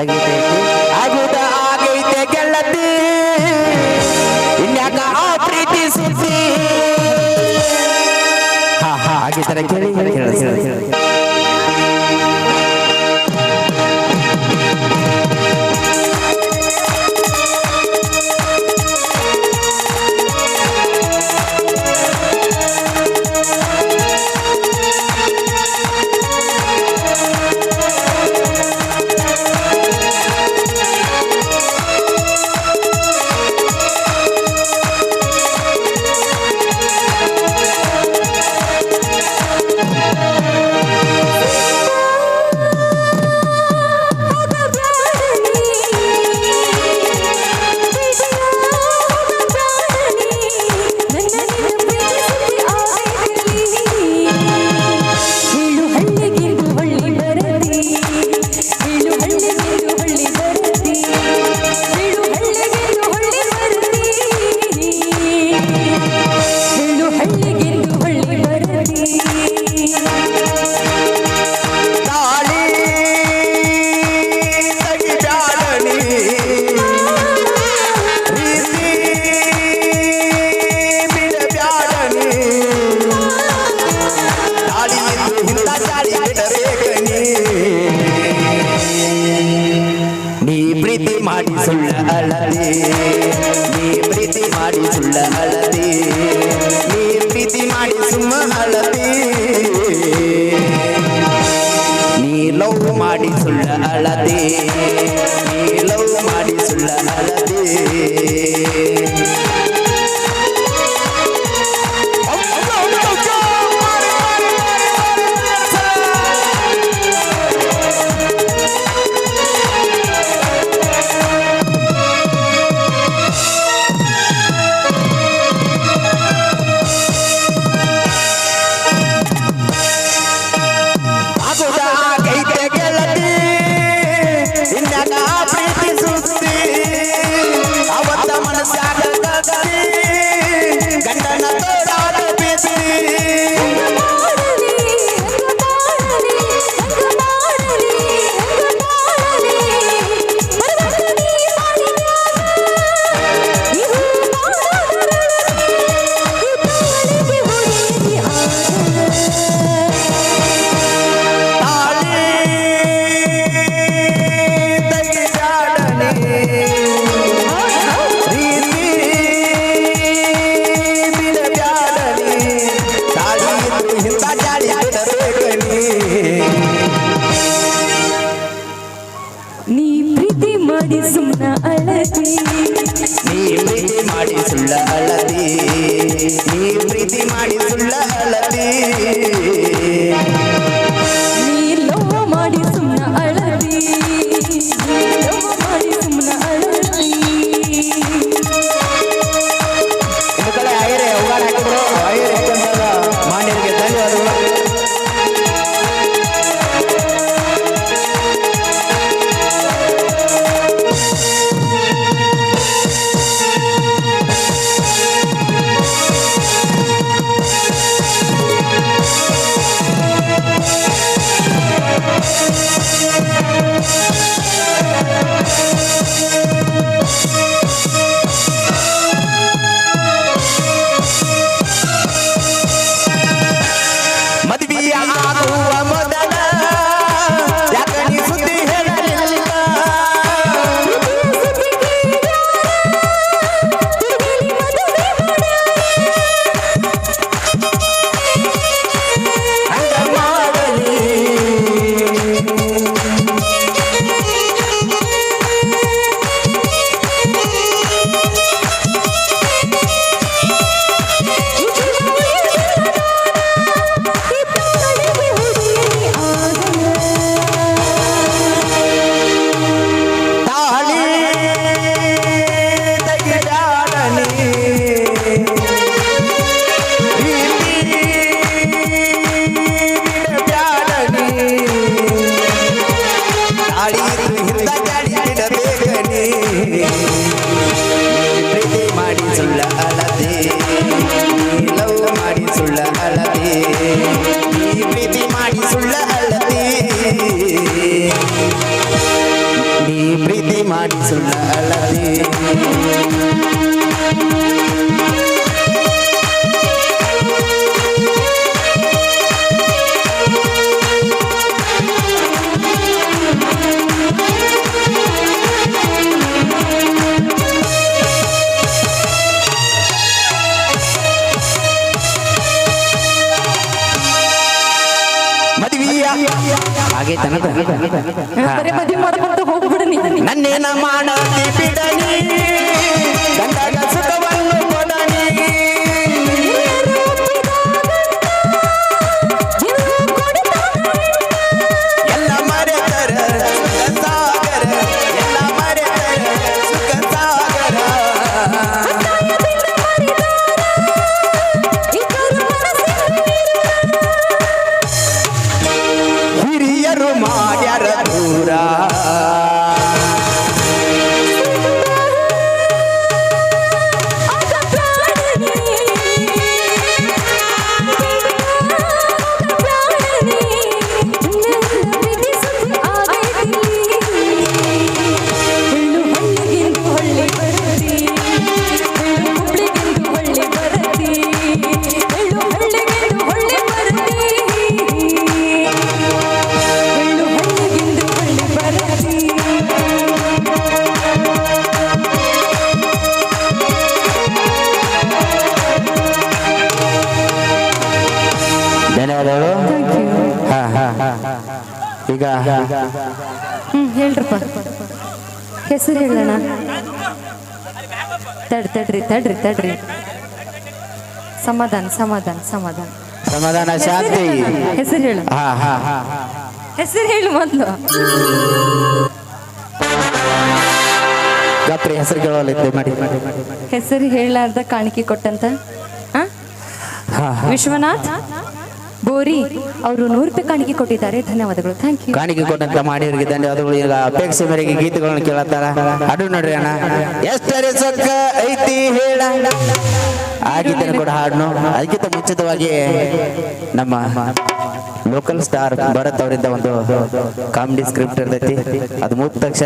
ತೆಗಿತೈತಿ ಮಾಡಿ ಸುಮ್ಮಳತಿ ನೀ ಲವ್ ಮಾಡಿ ಸುಳ್ಳ ಅಳದೇ ನೀ ಪ್ರೀತಿ ಮಾಡಿ ಸುಳ್ಳ ಅಳದಿ ನೀ ಪ್ರೀತಿ ಮಾಡಿ ಸುಳ್ಳ ಅಳದಿ ಸುಳ್ಳ ಅಳತಿ ನೀ ಪ್ರೀತಿ ಮಾಡಿ ಸುಳ್ಳ ಬರೀ ಮಾಡ್ಕೊಂತ ಹೋಗ್ಬಿಡ ನೀನು. ನನ್ನೇನ ಮಾಡತಿ ಬಿಡನಿ ಗಂಡನ ಸುಖವನ್ನು ಈಗ. ಹ್ಮ್ ಹೇಳ್ರಪ್ಪ. ಹೆಸರು ಹೇಳೋಣ. ತಡ್ ತಡ್ರಿ ತಡ್ರಿ ತಡ್ರಿ. ಸಮಾಧಾನ ಸಮಾಧಾನ ಸಮಾಧಾನ. ಸಮಾಧಾನ ಶಾಂತಿ. ಹೆಸರು ಹೇಳು ಹೆಸರು ಹೇಳು ಮೊದಲು. ಗಪ್ರಿ ಹೆಸರು ಕೇಳೋಲಿದ್ದೆ ಮಾಡಿ ಹೆಸರು ಹೇಳಲಾರ್ದ ಕಾಣಿಕೆ ಕೊಟ್ಟಂತ ವಿಶ್ವನಾಥ್? ಬೋರಿ ಅವರು ನೂರು ರೂಪಾಯಿ ಕಾಣಿಕೆ ಕೊಟ್ಟಿದ್ದಾರೆ. ಧನ್ಯವಾದಗಳು. ಥ್ಯಾಂಕ್ ಯು ಕಾಣಿಕೆ ಕೊಟ್ಟಂತ ಮಾಡಿಯವರಿಗೆ ಧನ್ಯವಾದಗಳು. ಈಗ ಅಪೇಕ್ಷೆ ಮೇರೆಗೆ ಗೀತೆಗಳನ್ನು ಕೇಳತ್ತಾರ? ಹಾಡು ನೋಡ್ರಿ ಅಣ್ಣ. ಎಷ್ಟರೇ ಐತಿ ಹೇಳ. ಆಗಿದ್ದೇನೆ ಕೂಡ ಹಾಡು ಅದಕ್ಕಿಂತ ಮುಂಚಿತವಾಗಿ ನಮ್ಮ ಲೋಕಲ್ ಸ್ಟಾರ್ ಭರತ್ ಅವರಿಂದ ಒಂದು ಕಾಮಿಡಿ ಸ್ಕ್ರಿಪ್ಟ್ ಇರ್ತೈತಿ. ಅದು ಮುಗಿದ ತಕ್ಷಣ